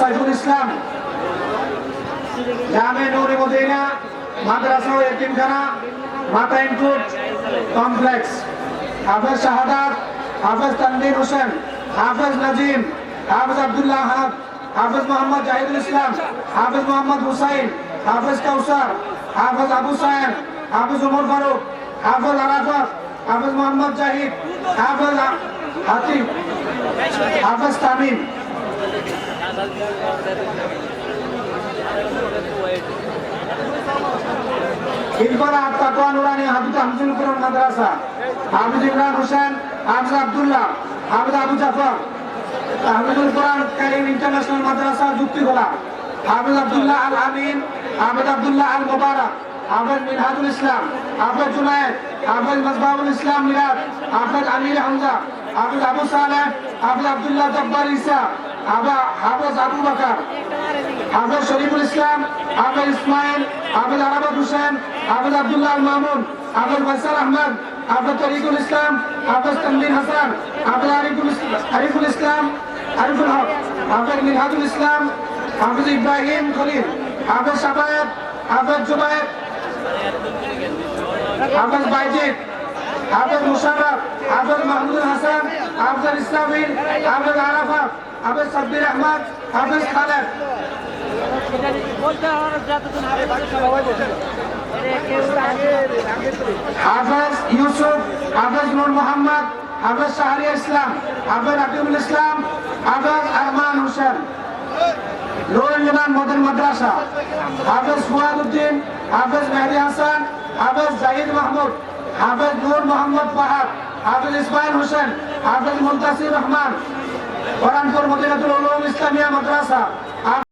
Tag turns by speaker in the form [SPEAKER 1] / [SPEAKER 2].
[SPEAKER 1] সাইফুল ইসলাম। জামে নুরি মদিনা মাদ্রাসা ও মাতা input complex. হাফেজ শাহাদাত, হাফেজ তানভীর হোসেন, হাফেজ নাজিম, হাফেজ আব্দুল্লাহ আহাদ, হাফেজ মোহাম্মদ জাহিদুল ইসলাম, হাফেজ মোহাম্মদ হুসাইন, হাফেজ কাউসার, হাফেজ আবু সাহেব হাফেজ উমর ফারুক, হাফেজ আরাফাত, হাফেজ মোহাম্মদ জাহিদ, হাফেজ হাতিব হাফেজ তামিম। ইরফান তাকওয়া নুরানি, হাফিজ হাফিজুল কুরআন মাদ্রাসা, হাফিজ ইমরান হোসেন, হাফিজ আব্দুল্লাহ, হাফিজ আবু জাফর, হাফিজুল কোরআন কারীম ইন্টারন্যাশনাল মাদ্রাসা যুক্তিগোলা, হাফিজ আব্দুল্লাহ আল আমিন, হাফিজ আব্দুল্লাহ আল মুবারক, হাফিজ মিনহাজুল ইসলাম, হাফিজ জুনায়েদ, হাফিজ মাজবাহুল ইসলাম মিরাজ, হাফিজ আমির হামজা, হাফিজ আবু সালেহ, হাফিজ আব্দুল্লাহ জব্বার ঈসা আবা হাফিজ আবু বকর, হাফেজ শরীফুল ইসলাম, হাফেজ ইসমাইল, হাফেজ আরাবাদ হোসেন, হাফেজ আব্দুল্লাহ মামুন, হাফেজ ফয়সাল আহমদ, হাফেজ তরিকুল ইসলাম, হাফেজ তানভীর হাসান, হাফেজ আরিফুল আরিফুল ইসলাম, আরিফুল হক, হাফেজ মিনহাজুল ইসলাম, হাফেজ ইব্রাহিম খলিল, হাফেজ সাফায়েত হাফেজ জুবায়ের, হাফেজ বাইজিদ হাফেজ মুশাররফ হাফেজ মাহমুদুল হাসান, হাফেজ ইসলামিন, হাফেজ আরাফাত হাফেজ সাব্বির আহমদ, হাফেজ খালেদ। হাফেজ ইউসুফ, হাফেজ নূর মোহাম্মদ, হাফেজ শাহরিয়া ইসলাম, হাফেজ আকিবুল ইসলাম, হাফেজ আরমান হোসেন। নুরুল মদন মাদ্রাসা, হাফেজ ফুয়াদ উদ্দিন, হাফেজ মেহদি হাসান, হাফেজ জাহিদ মাহমুদ। হাফেজ নূর মোহাম্মদ ফাহাদ হাফেজ ইসমাইল হোসেন হাফেজ মুন্তাসির রহমান, কোরআনপুর মদিনাতুল উলুম ইসলামিয়া মাদ্রাসা